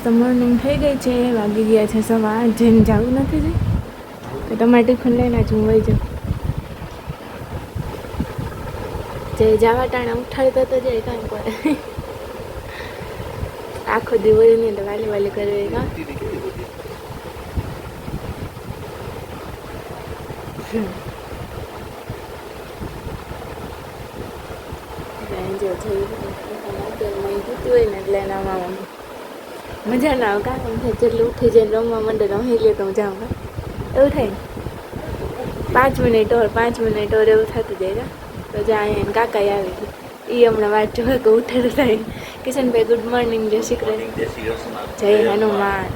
મસ્ત થઈ ગઈ છે વાગી ગયા છે સવા જેમ જવું નથી જઈ તો ટિફિન લઈને જ હું જાઉં. જે જવા ટાણે ઉઠાડતો તો જાય કામ કરે આખો દી હોય નહીં તો વાલી વાલી કરવી કાં એટલે જો થઈ ગયું હોય ને એટલે એના મામા મજા ના આવે કાં થાય જેટલું ઉઠી જઈને રમવા માંડે રમી લે તો જાઉં કાં એવું થાય ને? પાંચ મિનિટ ઓર પાંચ મિનિટ ઓર એવું થતું જાય કાં તો જ્યાં અહીંયા કાકા આવી ગઈ એ હમણાં વાત જોવે કે ઉઠે થાય કિશનભાઈ ગુડ મોર્નિંગ જય શ્રી કૃષ્ણ. જય હનુમાન.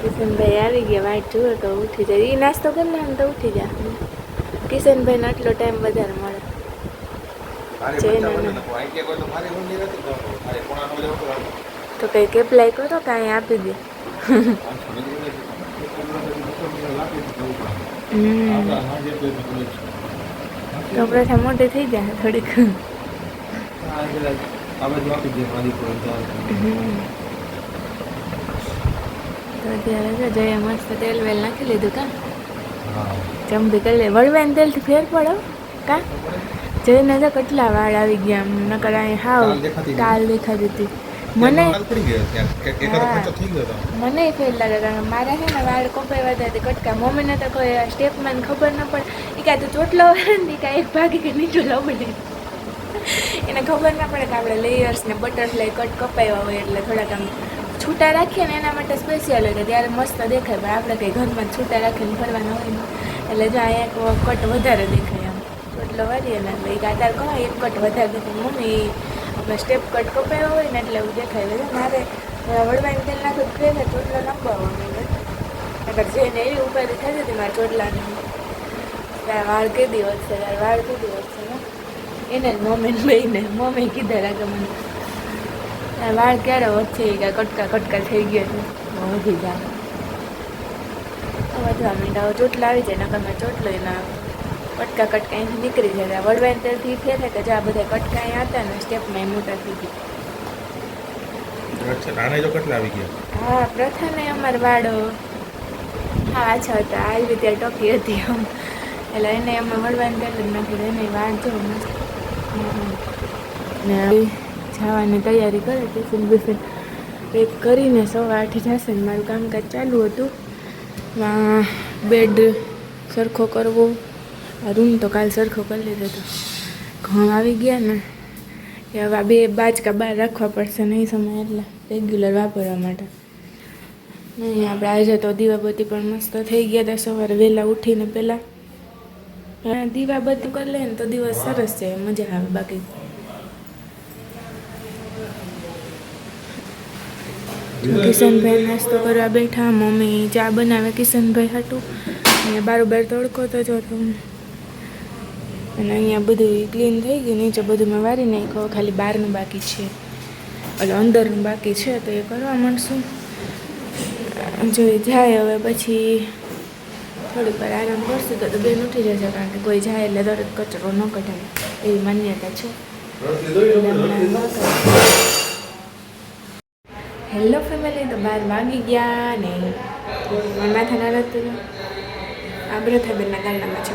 કિશનભાઈ આવી ગયા વાત જુએ તો ઉઠી જાય. એ નાસ્તો કરી લે ને તો ઉઠી જાય કિશનભાઈને આટલો ટાઈમ વધારે મળે. જય નાના. તો કંઈક એપ્લાય કરો કાંઈ આપી દે. તો પ્રથા મોટી થઈ જાય થોડીક. તો અત્યારે જઈએ મસ્ત તેલ વેલ નાખી લીધું કા? ચમડી કરી લે વળવાને તેલથી ફેર પડો કા? જઈને તો કેટલા વાળ આવી ગયા નકર અહીં હાવ ટાલ દેખાતી હતી. મને મને ફેર લાગે કારણ મારે છે ને વાળ કપાઈ હતી. કટકા મમ્મીને તો કોઈ સ્ટેપમાં ખબર ન પડે. એ કાં તો ચોટલો ને કાં એક ભાગી કે નીચું લવડે એને ખબર ના પડે કે આપણે લેયર્સ ને બટરફ્લાય કટ કપાવ્યા હોય એટલે થોડાક આમ છૂટા રાખીએ ને એના માટે સ્પેશિયલ હોય ત્યારે મસ્ત દેખાય. પણ આપણે કંઈ ઘરમાં છૂટા રાખીને ફરવાના હોય ને એટલે જો અહીંયા એક કટ વધારે દેખાય આમ. ચોટલો વાળીએ ને એટલે એક આધાર કહો એક કટ વધારે દેખાય. મમ્મી આપણે સ્ટેપ કટ કપાયો હોય ને એટલે એવું દેખાય. છે મારે વડવાની તેલ નાખું ફેર ચોટલા લંબાવવા માંડે અગર જેને એવી ઉપાધિ થઈ હતી મારા ચોટલાની ત્યારે વાળ કે દિવસ છે તારા વાળ કે દિવસ છે એને જ મમ્મીને લઈને મમ્મી કીધા લાગે મને વાળ ક્યારે વધશે એ કટકા કટકા થઈ ગયા છે. વધી જાય વધવા માંડ્યા ચોટલા આવી જાય, નકર મેં ચોટલો ના કટકા કટકા અહીંથી નીકળી જાય વડવાઈને તેલથી ફેર થાય કે જે આ બધા કટકા અહીંયા હતા ને સ્ટેપમાં એ મોટા થઈ ગયા. નાના જો કેટલા આવી ગયા? હા પ્રથાને અમારા વાડો હા આછા હતા. આવી રીતે ટોકી હતી આમ. એટલે એને અમે વળવાની પહેલાં જ નાખી એને વાડ જો મસ્ત ને જવાની તૈયારી કરે ટિફિન બિફિન. પેક કરીને સવા આઠે જશે ને મારું કામકાજ ચાલુ હતું. બેડ સરખો કરવો. આ રૂમ તો કાલ સરખો કરી લીધો હતો ઘઉં આવી ગયા ને. કે હવે બે બાજકા બહાર રાખવા પડશે, નહીં સમય એટલે રેગ્યુલર વાપરવા માટે. નહીં, આપણે આજે તો દીવાબત્તી પણ મસ્ત થઈ ગયા હતા. સવારે વહેલા ઉઠીને પહેલાં હા બધું કરી લે ને તો દિવસ સરસ છે, મજા આવે બાકી. કિશનભાઈ નાસ્તો કરવા બેઠા, મમ્મી ચા બનાવે, કિશનભાઈ હાટું. અને બારોબાર તડકો તો જો અને અહીંયા બધું ક્લીન થઈ ગયું. નીચે બધું મેં વારી નાખ્યું. ખાલી બહારનું બાકી છે. એટલે અંદરનું બાકી છે, તો એ કરવા માંડશું. જો જાય હવે પછી થોડીક વાર આરામ કરશું, તો બેન ઉઠી જશે, કારણ કે કોઈ જાય એટલે દરેક કચરો ન કઢાય. એવી માન્યતા છે. હેલો ફેમિલી તો બાર વાગી ગયા ને માથા ના રહેતું આ બ્રથાબેનના ગાંડામાં છે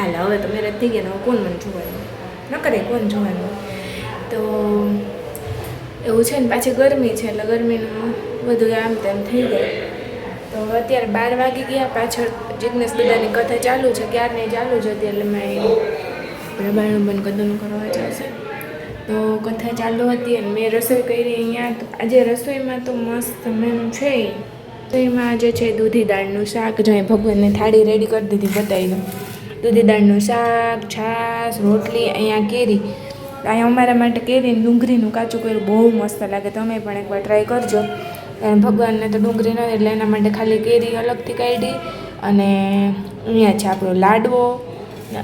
હાલ હવે તો મેરેજ થઈ ગયા હવે કોણ મને જોવાનું ન કરે કોણ જોવાનું તો એવું છે ને પાછી ગરમી છે, એટલે ગરમીનું બધું આમ તેમ થઈ ગયું. તો અત્યારે બાર વાગી ગયા, પાછળ જિજ્ઞેશ બધાની કથા ચાલુ છે, ક્યારને ચાલુ જ હતી એટલે મેં પ્રમાણનું બંધ કદનું કરવા જશે તો કથા ચાલુ હતી અને મેં રસોઈ કરી અહીંયા. તો આજે રસોઈમાં તો મસ્ત મેન છે રસોઈમાં આજે છે દૂધી દાળનું શાક, જો ભગવાનને થાળી રેડી કરી દીધી બતાવી દઉં દૂધી દાળનું શાક, છાશ, રોટલી અહીંયા કેરી. અહીંયા અમારા માટે કેરી ડુંગળીનું કાચું કર્યું, બહુ મસ્ત લાગે. તમે પણ એકવાર ટ્રાય કરજો. ભગવાનને તો ડુંગળી ન એટલે એના માટે ખાલી કેરી અલગથી કાઢી અને અહીંયા છે આપણો લાડવો,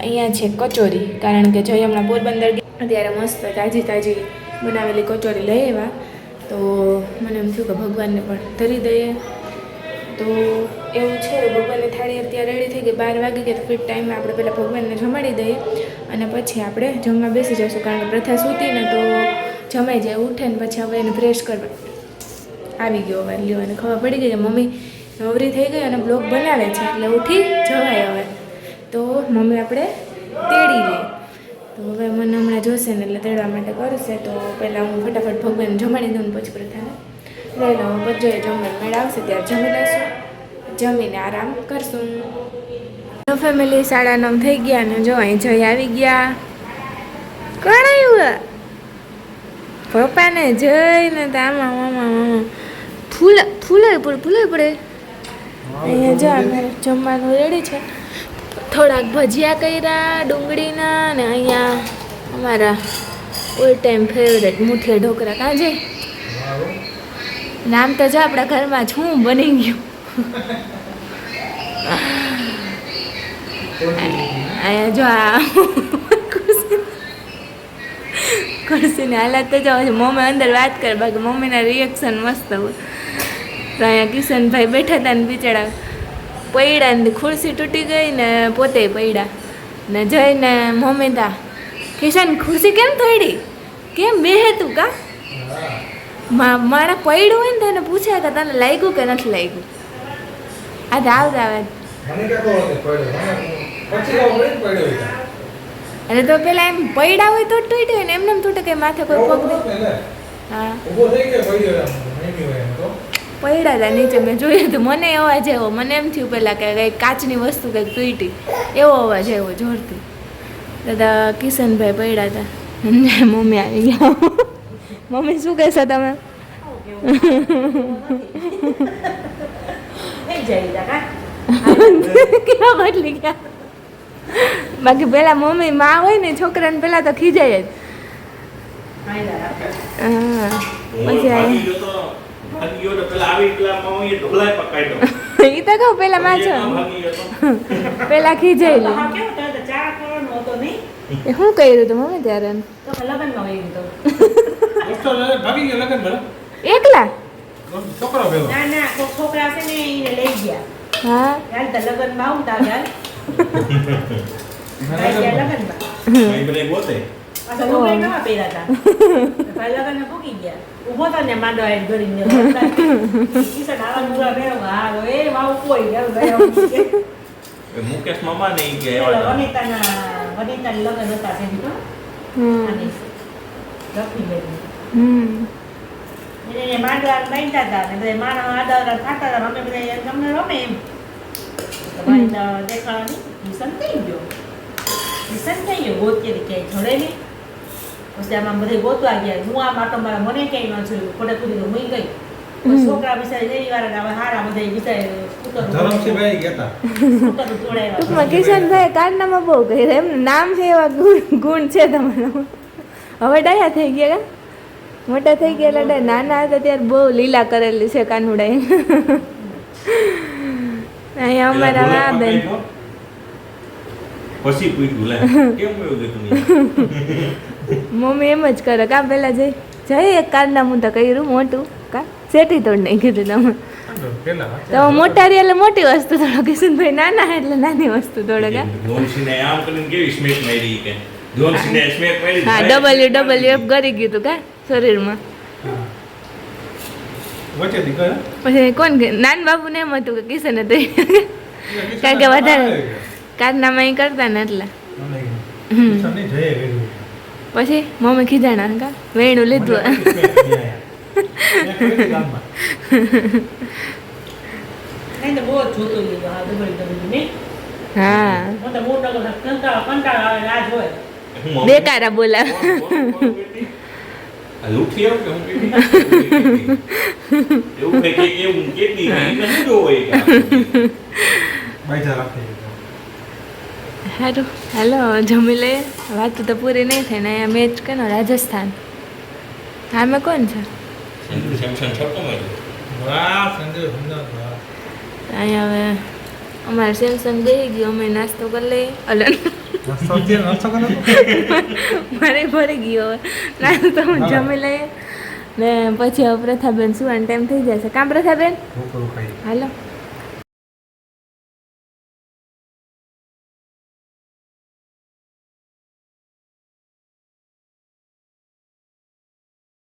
અહીંયા છે કચોરી. કારણ કે જય હમણાં પોરબંદર ગયા ત્યારે મસ્ત તાજી તાજી બનાવેલી કચોરી લઈ આવ્યા. તો મને એમ થયું કે ભગવાનને પણ ધરી દઈએ. તો એવું છે ભગવાનની થાળી અત્યારે રેડી થઈ ગઈ, બાર વાગી ગયા તો ફિટ ટાઈમે આપણે પહેલાં ભગવાનને જમાડી દઈએ અને પછી આપણે જમવા બેસી જઈશું, કારણ કે પ્રથા સૂતી ને તો જમાઈ જાય, ઉઠે ને પછી હવે એને ફ્રેશ કરવા. આવી ગયો હવે, લ્યો અને ખબર પડી ગઈ કે મમ્મી નવરી થઈ ગઈ અને બ્લોગ બનાવે છે, એટલે ઉઠી જવાય હવે. તો મમ્મી આપણે તેડી લઈએ તો હવે મને હમણાં જોશે ને એટલે તેડવા માટે કરશે, તો પહેલાં હું ફટાફટ ભગવાન જમાડી દઉં ને પછી પ્રથાને. લઈ લઉં પછી જોઈએ જમવાનું મેળ આવશે, ત્યારે જમી લઈશું. જમીને આરામ કરશું. તો ફેમિલી સાડા નવ થઈ ગયા ને જો અહીં જઈ આવી ગયા. કોણ આવ્યું? પપ્પાને જઈને તો આમાં મામા મામા. ફૂલ ફૂલાય પડે ફૂલાય પડે અહીંયા જો અમારે જમવાનું રેડી છે. થોડાક ભજીયા કર્યા, ડુંગળીના ને અહીંયા અમારા all time favourite muthiya dhokla. કાંજે નામ તો જો આપણા ઘરમાં છું બની ગયું. અહીંયા જો આ ખુરશીની હાલત તો જો મમ્મી અંદર વાત કરે બાકી મમ્મીના રિએક્શન મસ્ત હોય. તો અહીંયા કિશનભાઈ બેઠા હતા ને બિચારા પૈડા ને ખુરશી તૂટી ગઈ ને પોતે પૈડા. ને જઈને મમ્મી તા કિશન ખુરશી કેમ તોડી? કેમ બેહે તું કા? મા મારા પૈડું હોય ને તેને પૂછ્યા કે તને લાગ્યું કે નથી લાગ્યું? આ તો પડ્યો પડ્યો ઈ કાંઈ. અને તો પેલા એમ પૈડા હોય તો તૂટ્યો હોય ને એમને એમ તૂટે કે માથે કોઈ પગ દે. હા. પડ્યા પડ્યો તો. હતા નીચે મેં જોયું હતું. મને અવાજ આવ્યો. મને એમ થયું પહેલાં કે કંઈક કાચની વસ્તુ કંઈક તૂટી. એવો અવાજ આવ્યો જોરથી. દાદા કિશનભાઈ પડ્યા હતા. મમ્મી આવી ગયા. મમ્મી શું કહેશો તમે? બદલી ગયા બાકી પેલા મમ્મી માં હોય ને છોકરાને પેલા તો ખીજાય જ. ઈ તો કહું પેલા માં છો પેલા ખીજાયેલી એ શું કર્યું તું મમ્મી ત્યારે? એકલા? છોકરો ના ના કોઈ છોકરા છે ને એને લઈ ગયા. હા? હાલ તો લગ્નમાં આવું તા હાલ. હતા લગ્ન પૂકી ગયા ઊભો તો ને માંડો આવીને ધરીને કિશન આવા લુગડા પહેરવા હા એ વાવ કોઈ ભાઈ આવું કે. મુકેશ મામા ને કે લગ્ન હતા એને એને માંડવા બાંધતા હતા ને બધા માણસ આડા થતા હતા અમે બધા તમને રમે એમ. દેખાડવાની દેખાવાની કિશન થઈ ગયો. મિશન થઈ ગયો. ગોતીએ ક્યાંય જોડે નહીં. પછી આમાં બધે ગોતવા ગયા. હું આ માટો મારા મને ક્યાંય ન જોયું. ખોટે પૂરી તો હું ગઈ. છોકરા બિચારી જેવી વાળા હવે હારા બધા બિચારે ટૂંકમાં કિશનભાઈ કારનામાં બહુ કર્યું. એમ નામ છે એવા ગુણ ગુણ છે તમારો હવે ડાયા થઈ ગયા કા મોટા થઈ ગયા એટલે નાના હતા ત્યારે બહુ લીલા કરેલી છે કાનુડા અહીંયા અમારા આ બેન. પછી પૂછ્યું લે કેમ એવું મમ્મી એમ જ કરે કા પેલા જઈ? જઈ એક કારનામું તો કર્યું મોટું? કા? શેઠી તોડ નહીં કીધું તમે. તો મોટા રે એટલે મોટી વસ્તુ થોડો કિશનભાઈ નાના એટલે નાની વસ્તુ થોડો કા? આમ કરીને કેવી સ્મેક મારી કે? હા ડબલ્યુ ડબલ્યુ એફ કરી ગયું તું કા શરીરમાં? પછી કોણ નાન બાબુને એમ હતું કે કિશન હતું. કારણ કે વધારે કારનામાં અહીં કરતા ને એટલે. પછી મમ્મી ખીજાણા કા? વેણું લીધું. તો લીધું હા મોટા કંટાળા હા હું. તો મોટો કંટાળો કંટાળો આવે રાહ જોવે હું મમ્મી- બેકારા બોલાવે. સારું હાલો જમી લે વાત તો પૂરી નહીં થાય ને અહીંયા મેચ કેનો રાજસ્થાન હા મેં કોણ છે. અહીંયા હવે અમારે સેમસંગ બેસી ગયું અમે નાસ્તો કરી લઈએ અલન મારે ભરે ગયો ના તો જમી લઈએ. ને પછી પ્રથાબેન અને ટાઈમ થઈ જશે. કામ પ્રથાબેન? હાલો.